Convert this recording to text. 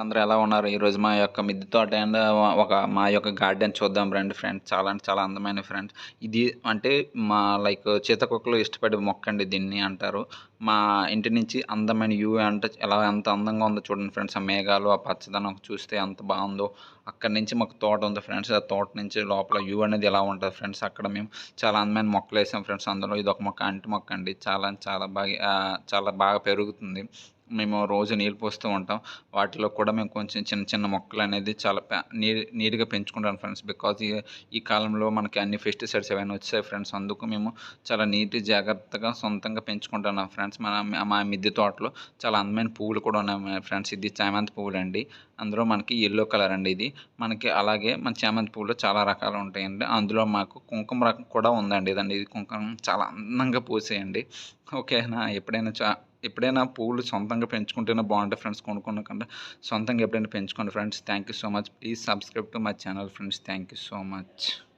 అందరూ ఎలా ఉన్నారు? ఈరోజు మా యొక్క మిద్దె తోట అండ్ ఒక మా యొక్క గార్డెన్ చూద్దాం రండి ఫ్రెండ్స్. చాలా అంటే చాలా అందమైన ఫ్రెండ్స్. ఇది అంటే మా లైక్ సీతాకోకలు ఇష్టపడే మొక్క అండి దీన్ని అంటారు. మా ఇంటి నుంచి అందమైన వ్యూ అంటే ఎలా ఎంత అందంగా ఉందో చూడండి ఫ్రెండ్స్. ఆ మేఘాలు, ఆ పచ్చదనం చూస్తే ఎంత బాగుందో. అక్కడి నుంచి మాకు తోట ఉంది ఫ్రెండ్స్. ఆ తోట నుంచి లోపల వ్యూ అనేది ఎలా ఉంటుంది ఫ్రెండ్స్. అక్కడ మేము చాలా అందమైన మొక్కలు వేసాం ఫ్రెండ్స్. అందులో ఒక మొక్క అంటి మొక్క అండి. చాలా చాలా బాగా చాలా బాగా పెరుగుతుంది. మేము రోజు నీళ్ళు పోస్తూ ఉంటాం. వాటిలో కూడా మేము కొంచెం చిన్న చిన్న మొక్కలు అనేది చాలా నీ నీట్‌గా పెంచుకుంటాం ఫ్రెండ్స్. బికాజ్ ఈ ఈ కాలంలో మనకి అన్ని పెస్టిసైడ్స్ అవన్నీ వచ్చాయి ఫ్రెండ్స్. అందుకు మేము చాలా నీట్ జాగ్రత్తగా సొంతంగా పెంచుకుంటున్నాం ఫ్రెండ్స్. మన మా మిద్దె తోటలో చాలా అందమైన పువ్వులు కూడా ఉన్నాయి ఫ్రెండ్స్. ఇది చామంతి పువ్వులండి. అందులో మనకి ఎల్లో కలర్ అండి ఇది. మనకి అలాగే మన చామంతి పువ్వులో చాలా రకాలు ఉంటాయండి. అందులో మాకు కుంకుమ రకం కూడా ఉందండి. ఇదండి ఇది కుంకుమ చాలా అందంగా పూసేయండి ఓకేనా. ఎప్పుడైనా చా ఎప్పుడైనా పువ్వులు సొంతంగా పెంచుకుంటేనే బాగుంటాయి ఫ్రెండ్స్ కొనుక్కున్న కన్నా. సొంతంగా ఎప్పుడైనా పెంచుకోండి friends. Thank you so much. Please subscribe to my channel friends. Thank you so much.